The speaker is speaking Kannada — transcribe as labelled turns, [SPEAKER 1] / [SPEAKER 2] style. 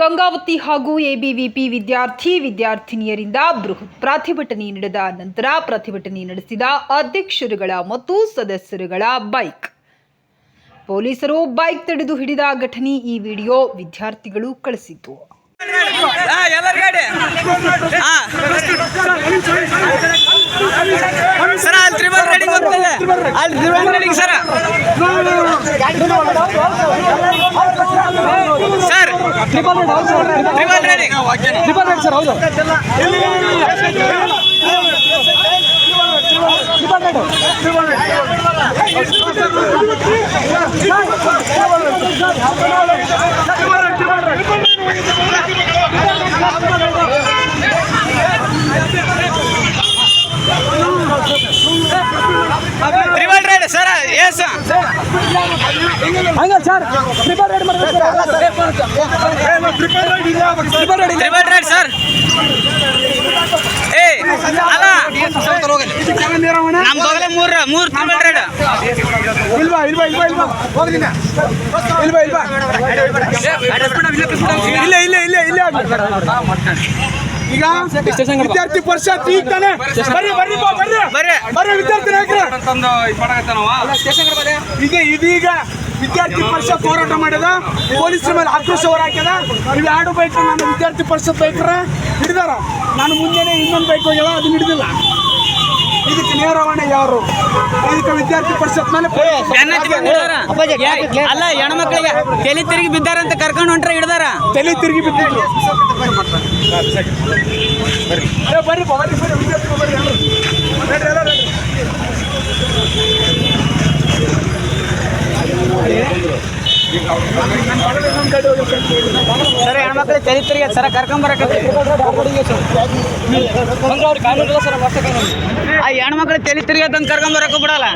[SPEAKER 1] ಗಂಗಾವತಿ ಹಾಗೂ ಎಬಿವಿಪಿ ವಿದ್ಯಾರ್ಥಿ ವಿದ್ಯಾರ್ಥಿನಿಯರಿಂದ ಬೃಹತ್ ಪ್ರತಿಭಟನೆ ನಡೆದ ನಂತರ ಪ್ರತಿಭಟನೆ ನಡೆಸಿದ ಅಧ್ಯಕ್ಷರುಗಳ ಮತ್ತು ಸದಸ್ಯರುಗಳ ಬೈಕ್. ಪೊಲೀಸರು ಬೈಕ್ ತಡೆದು ಹಿಡಿದ ಘಟನೆ ಈ ವಿಡಿಯೋ ವಿದ್ಯಾರ್ಥಿಗಳು ಕಳಿಸಿತು
[SPEAKER 2] ಎಲ್ಲರ ರೇಟ್ ಹೌದು ಸರ್ ಸರ್ ಹೌದು ಅಲ್ಲಿ ತ್ರಿಬಲ್ ರೈಡಿಂಗ್ ಸರ ಸರ್
[SPEAKER 3] ಹಂಗ ಸರ್ ಟ್ರಿಪಲ್ ರೈಡ್ ಮಾಡ್ಬೇಕು
[SPEAKER 2] ತ್ರಿಬಲ್ ರೈಡ್ ಸರ್ ಏ ಅಲ್ಲ ಮೂರ್ ಮೂರ್ ರೈಡ್
[SPEAKER 3] ಇಲ್ವಾ ಇಲ್ವಾ ಇಲ್ವಾ ಇಲ್ವಾ ಹೋಗ್ಲಿನ ಇಲ್ವಾ ಇಲ್ವಾ ಇಲ್ಲ ಇಲ್ಲ ಇಲ್ಲ ಇಲ್ಲ ಈಗ ವಿದ್ಯಾರ್ಥಿ ಪರಿಷತ್ ಈಗ ತಾನೆ ಬರ್ರಿ ಬರ್ರಿ ಬರ್ರಿ
[SPEAKER 2] ಬರ್ರಿ.
[SPEAKER 3] ವಿದ್ಯಾರ್ಥಿ ನಾಯಕರು ಈಗ ಇದೀಗ ವಿದ್ಯಾರ್ಥಿ ಪರಿಷತ್ ಹೋರಾಟ ಮಾಡಿದ ಪೊಲೀಸರ ಮೇಲೆ ಆಕ್ರೋಶ ಹೊರಾಕ್ಯದ ನೀವು ಎರಡು ಬೈಕ್ ನಾನು ವಿದ್ಯಾರ್ಥಿ ಪರಿಷತ್ ಬೈಕ್ರ ಹಿಡಿದಾರ. ನಾನು ಮುಂಜಾನೆ ಇನ್ನೊಂದು ಬೈಕ್ ಹೋಗ್ಯಾವ ಅದನ್ನ ಹಿಡಿದಿಲ್ಲ. ಇದಕ್ಕೆ ನೇರವಾಣೆ ಯಾರು? ಇದಕ್ಕೆ ವಿದ್ಯಾರ್ಥಿ ಪರಿಷತ್ ಮೇಲೆ
[SPEAKER 2] ಅಲ್ಲ ಹೆಣ್ಮಕ್ಳಿಗೆ ತಲೆ ತಿರುಗಿ ಬಿದ್ದಾರಂತ ಕರ್ಕೊಂಡು ಹೊಂಟ್ರೆ ಹಿಡ್ದಾರ?
[SPEAKER 3] ತಲೆ ತಿರುಗಿ ಬಿದ್ದಿದ್ರು. ಬರ್ರಿ ಬರ್ರಿ ಬರ್ರಿ.
[SPEAKER 2] ಸರ್ ಹೆಣ್ಮಕ್ಳಿಗೆ ಚರಿತ್ರಿಗೆ ತಿರುಗಿ ಸರ ಕರ್ಕೊಂಬರಕ್ಕೆ ಆ ಹೆಣ್ಮಕ್ಳಿಗೆ ತಲೆ ತಿರುಗಿ ಅಂತ ಕರ್ಕೊಂಡ್ ಬರಕ್ಕೂ ಬಿಡಲ್ಲ.